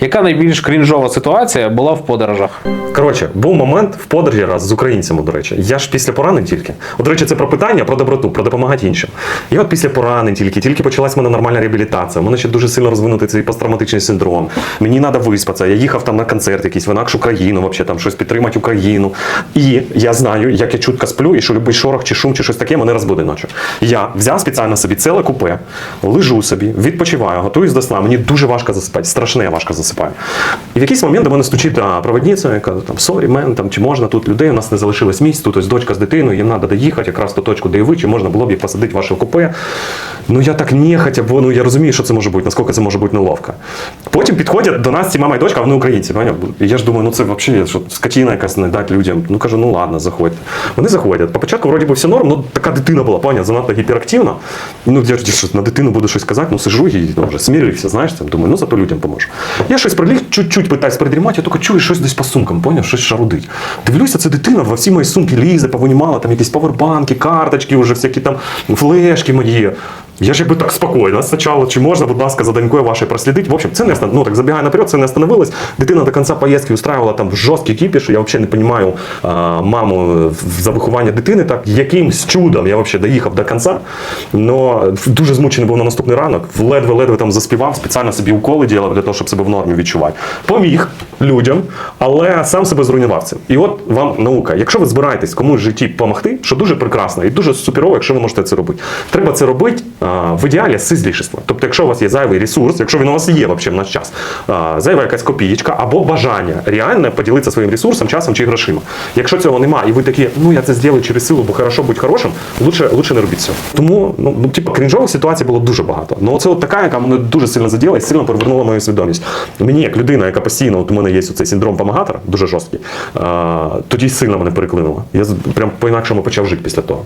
Яка найбільш крінжова ситуація була в подорожах? Коротше, був момент в подорожі раз з українцями, до речі. Я ж після поранень тільки. От, до речі, це про питання, про доброту, про допомагати іншим. І от після поранень тільки, тільки почалась мене нормальна реабілітація. У мене ще дуже сильно розвинутий цей посттравматичний синдром. Мені треба виспатися. Я їхав там на концерт якийсь в інакшу країну, вообще там щось підтримати Україну. І я знаю, як я чутко сплю, і що любий шорох чи шум, чи щось таке мене розбуде ночі. Я взяв спеціально собі ціле купе, лежу собі, відпочиваю, готуюсь до сна. Мені дуже важко засипати, страшне важко засипаю. І в якийсь момент до мене стучить проводниця, яка там сорі, мен, там чи можна тут людей, у нас не залишилось місць, тут ось дочка з дитиною, їм треба доїхати, якраз ту точку, де і ви, чи можна було б їх посадити в ваше купе. Ну я так нехотя, бо ну я розумію, що це може бути, наскільки це може бути неловко. Потім підходять до нас ці мама і дочка, а вони українці. поняв? І я ж думаю, ну це взагалі що скотіна якась не дати людям. Ну кажу, ну ладно, заходьте. Вони заходять. По початку вроді би все норм, ну така дитина була, поняв, занадто гіперактивна. Ну я ж на дитину буду щось казати, ну сижу і ну, вже смірився, знаєш, там, думаю, ну зато людям поможу. Я щось приліг, чуть-чуть питаюсь придрімати, я тільки чую щось десь по сумкам, поняв, щось шарудить. Дивлюся, це дитина во всі мої сумки лізе, повинімала там якісь павербанки, карточки, вже всякі там флешки мої. Я ж якби так спокійно. Спочатку, чи можна, будь ласка, за донькою вашою прослідити. В общем, це не ну, так забігає наперед, це не остановилось. Дитина до кінця поїздки устраивала там жорсткий кіпіш. Я взагалі не розумію маму за виховання дитини. Так якимсь чудом я взагалі доїхав до кінця. Но дуже змучений був на наступний ранок. Ледве-ледве там заспівав, спеціально собі уколи ділав для того, щоб себе в нормі відчувати. Поміг людям, але сам себе зруйнував цим. І от вам наука. Якщо ви збираєтесь комусь в житті допомогти, що дуже прекрасно і дуже суперово, якщо ви можете це робити. Треба це робити в ідеалі з ізлішества. Тобто, якщо у вас є зайвий ресурс, якщо він у вас є взагалі в наш час, зайва якась копієчка або бажання реально поділитися своїм ресурсом, часом чи грошима. Якщо цього немає, і ви такі, ну я це зроблю через силу, бо хорошо бути хорошим, лучше, лучше не робіть цього. Тому ну, ну типу, крінжових ситуацій було дуже багато. Ну це от така, яка мене дуже сильно заділа і сильно перевернула мою свідомість. Мені, як людина, яка постійно, от у мене є цей синдром помагатора, дуже жорсткий, тоді сильно мене переклинуло. Я прям по-інакшому почав жити після того.